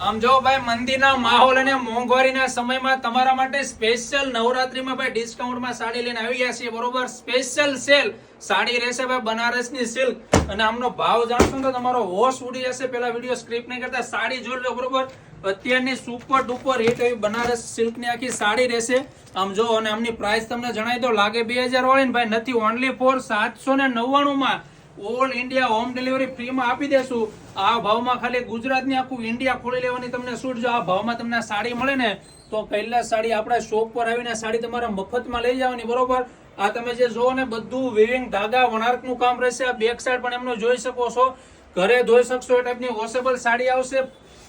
આમ જો ભાઈ મંદિરના માહોલ અને મોંઘવારીના સમયમાં તમારા માટે સ્પેશિયલ નવરાત્રીમાં ભાઈ ડિસ્કાઉન્ટમાં સાડી લઈને આવી ગયા છીએ, બરોબર? સ્પેશિયલ સેલ સાડી રહેશે ભાઈ બનારસની સિલ્ક અને આમનો ભાવ જાણશો તો તમારો હોશ ઉડી જશે. પેલા વીડિયો સ્ક્રિપ્ટ નહીં કરતા, સાડી જોઈ બરોબર? અત્યારની સુપર ડુપર હિટ એવી બનારસ સિલ્કની આખી સાડી રહેશે. આમ જો, અને આમની પ્રાઇસ તમને જણાવી દો લાગે બે હજાર વાળી ને ભાઈ, નથી ઓનલી ફોર સાતસો ને નવ્વાણું માં ઓલ ઇન્ડિયા હોમ ડિલિવરી ફ્રીમાં આપી દેશું. આ ભાવમાં ખાલી ગુજરાતની આખું ઇન્ડિયા ખોલી લેવાની તમને છૂટ જો આ ભાવમાં તમને સાડી મળે ને, તો પહેલા સાડી આપણા શોપ પર આવીને સાડી તમારા મફતમાં લઈ જવાની, બરોબર? આ તમે જે જોવો ને, બધું વિવિંગ ધાગા વણાર્કનું કામ રહેશે. આ બેક સાઈડ પણ એમનો જોઈ શકો છો. ઘરે ધોઈ શકશો એ ટાઈપની વોશેબલ સાડી આવશે.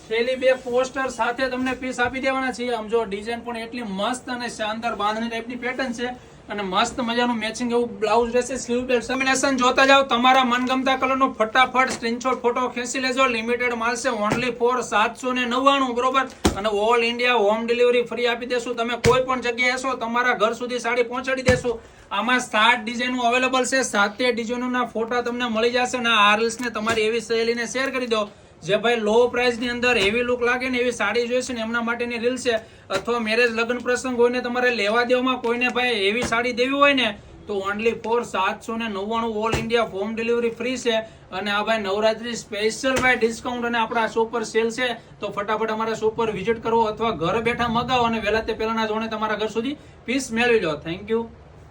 થેલી બે પોસ્ટર સાથે તમને પીસ આપી દેવાના છે. આમ જો ડિઝાઇન પણ એટલી મસ્ત અને શાનદાર બાંધણી ટાઈપની પેટર્ન છે. અને મસ્ત મજાનું મેચિંગ એવું બ્લાઉઝ રહેશે સ્લીવ બેલ્ટ કોમ્બિનેશન જોતા જાવ તમારા મનગમતા કલરનો ફટાફટ સ્ક્રીનશોટ ફોટો ખેંચી લેજો. લિમિટેડ માલશે ઓનલી ફોર સાતસો ને નવ્વાણું, બરોબર? અને all India home delivery free આપી દેશું. તમે કોઈ પણ જગ્યાએ છો તમારા ઘર સુધી સાડી પહોંચાડી દેશું. આમાં સાત ડિઝાઇનો અવેલેબલ છે. સાતે ડિઝાઇનોના ફોટા તમને મળી જશે અને આ રીલ્સને તમારી એવી સહેલીને શેર કરી દો. જે ભાઈ લો પ્રાઇસની અંદર એવી લુક લાગે ને એવી સાડી જોઈશે ને એમના માટેની રીલ છે, અથવા મેરેજ લગ્ન પ્રસંગ હોય ને તમારે લેવા દેવામાં કોઈને ભાઈ એવી સાડી દેવી હોય ને, તો ઓનલી ફોર સાતસો ને નવ્વાણું all India home delivery free છે. અને આ ભાઈ નવરાત્રી સ્પેશિયલ ભાઈ ડિસ્કાઉન્ટ અને આપણા શોપ પર સેલ છે, તો ફટાફટ અમારા શોપ પર વિઝિટ કરો અથવા ઘરે બેઠા મગાવો અને વહેલા તે પહેલાના જોણે તમારા ઘર સુધી પીસ મેળવી લો. Thank you